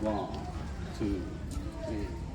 One, two, three.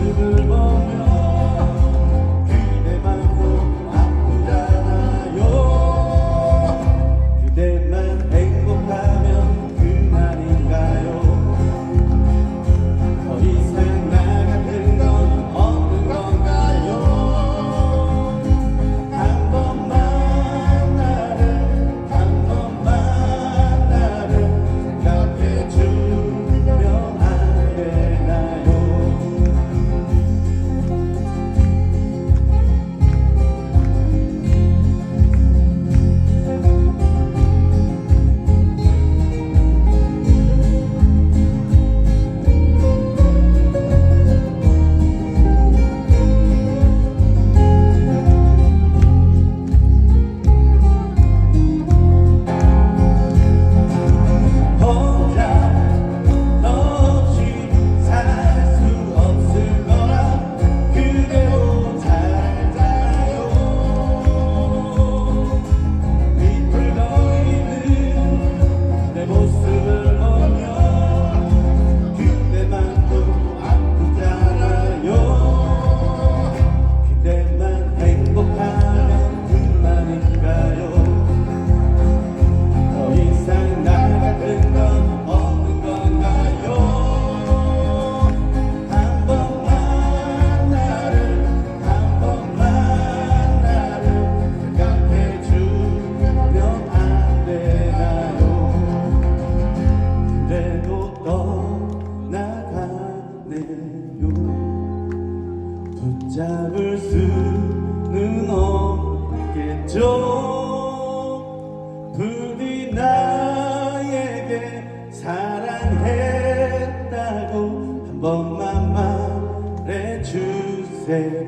Gidil bana 사랑했다고 한 번만 말해주세요.